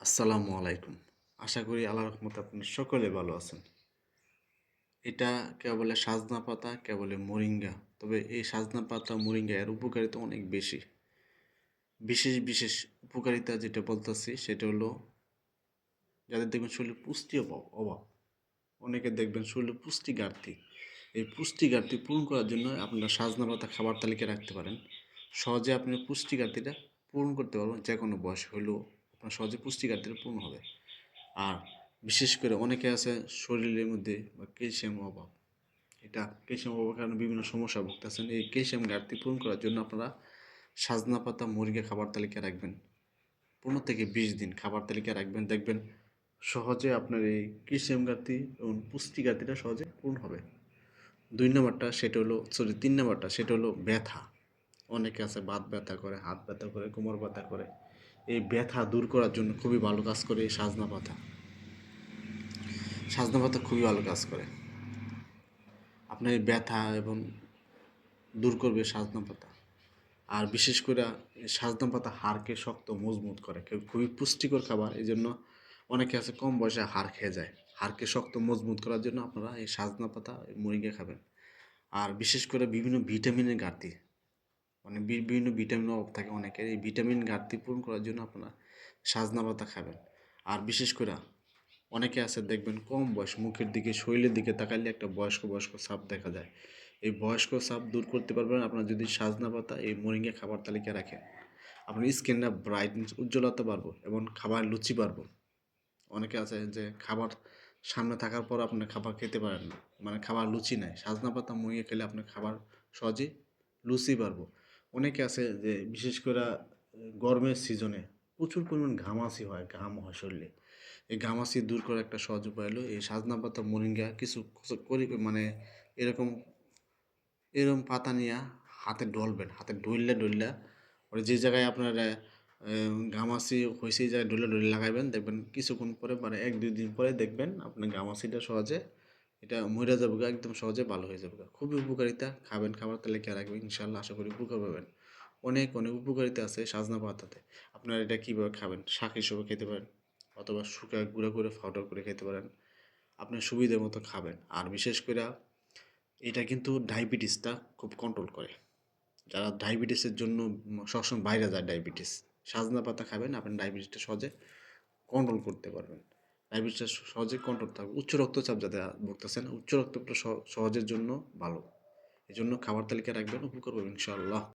আসসালামু আলাইকুম। আশা করি আল্লাহ রহমতে আপনারা সকলে ভালো আছেন। এটা কে বলে সাজনা পাতা কে বলে মোরিঙ্গা। তবে এই সাজনা পাতা, মোরিঙ্গা এর উপকারিতা অনেক বেশি। বিশেষ বিশেষ উপকারিতা যেটা বলতেছি, সেটা হলো যাদের দেখবেন শরীরে পুষ্টি অভাব অভাব। অনেকে দেখবেন শরীরে পুষ্টি ঘাটতি। এই পুষ্টি ঘাটতি পূরণ করার জন্য আপনারা সাজনা পাতা, খাবার তালিকায় রাখতে পারেন। সহজে আপনি পুষ্টি ঘাটতিটা পূরণ করতে পারবেন যে কোনো বয়স হলেও। আপনার সহজে পুষ্টি ঘাটতিটা পূর্ণ হবে। আর বিশেষ করে অনেকে আছে শরীরের মধ্যে বা ক্যালসিয়াম অভাব। এটা ক্যালসিয়াম অভাবের কারণে বিভিন্ন সমস্যা ভুগতেছেন। এই ক্যালসিয়াম ঘাটতি পূরণ করার জন্য আপনারা সাজনা পাতা মুরগি খাবার তালিকায় রাখবেন। পনেরো থেকে বিশ দিন খাবার তালিকায় রাখবেন। দেখবেন সহজে আপনার এই ক্যালসিয়াম ঘাটতি এবং পুষ্টি ঘাটতিটা সহজে পূরণ হবে। দুই নম্বরটা সেটা হলো সরি তিন নম্বরটা সেটা হলো ব্যথা। অনেকে আছে বাত ব্যথা করে, হাত ব্যথা করে, কোমর ব্যথা করে। এই ব্যথা দূর করার জন্য খুবই ভালো কাজ করে এই সাজনা পাতা। সাজনা পাতা খুবই ভালো কাজ করে। আপনার এই ব্যথা এবং দূর করবে সাজনা পাতা। আর বিশেষ করে সাজনা পাতা হাড়কে শক্ত, মজবুত করে। কেউ খুবই পুষ্টিকর খাবার এই জন্য অনেকে আছে কম বয়সে হাড় খেয়ে যায়। হাড়কে শক্ত, মজবুত করার জন্য আপনারা এই সাজনা পাতা মুরগি খাবেন। আর বিশেষ করে বিভিন্ন ভিটামিনের ঘাটতি। মানে বিভিন্ন ভিটামিন অভাব থাকে অনেকের। এই ভিটামিন ঘাটতি পূরণ করার জন্য আপনারা সাজনা পাতা খাবেন। আর বিশেষ করে অনেকে আছে, দেখবেন কম বয়স, মুখের দিকে, শরীরের দিকে তাকাইলে একটা বয়স্ক বয়স্ক সাপ দেখা যায়। এই বয়স্ক সাপ দূর করতে পারবেন আপনারা যদি সাজনা পাতা, এই মোরিঙ্গা খাবার তালিকায় রাখেন, আপনার স্কিনটা ব্রাইটনেস উজ্জ্বলতা বাড়বো এবং খাবার লুচি বাড়বো। অনেকে আছে যে খাবার সামনে থাকার পর আপনি খাবার খেতে পারেন না। মানে খাবার লুচি নাই। সাজনা পাতা মুড়িয়ে খেলে আপনার খাবার সহজেই লুচি পারব অনেকে আছে যে বিশেষ করে গরমের সিজনে প্রচুর পরিমাণ ঘামাসি হয়, ঘাম হয় শরীরে। এই ঘামাসি দূর করার একটা সহজ উপায় হলো, এই সাজনা পাতা মোরিঙ্গা কিছু করি মানে এরকম এরকম পাতা নিয়ে হাতে ডলবেন, হাতে ডললে ডললে ওই যে জায়গায় আপনার ঘামাসি হয়েছে জায়গায় ডলে ডলে লাগাইবেন, দেখবেন কিছুক্ষণ পরে মানে এক দুই দিন পরে দেখবেন আপনার ঘামাসিটা সহজে এটা মরে যাবে একদম সহজে ভালো হয়ে যাবে খুবই উপকারিতা, খাবেন খাবার তালিকায় রাখবেন ইনশাল্লাহ আশা করি উপকার পাবেন। অনেক অনেক উপকারিতা আছে সাজনা পাতাতে। আপনারা এটা কীভাবে খাবেন? শাক হিসেবে খেতে পারেন অথবা শুকায় গুঁড়া করে পাউডার করে খেতে পারেন। আপনার সুবিধা মতো খাবেন। আর বিশেষ করে এটা কিন্তু ডায়াবেটিসটা খুব কন্ট্রোল করে। যারা ডায়াবেটিসের জন্য সবসময় বাইরে যায় ডায়াবেটিস সাজনা পাতা খাবেন আপনি ডায়াবেটিসটা সহজে কন্ট্রোল করতে পারবেন। ডায়াবেটিসটা সহজে কন্ট্রোল থাকবে। উচ্চ রক্তচাপ যাতে ভুগতেছেন, উচ্চ রক্তচাপটা সহ- সহজের জন্য ভালো। এই জন্য খাবার তালিকা রাখবেন, উপকার পাবেন ইনশাআল্লাহ।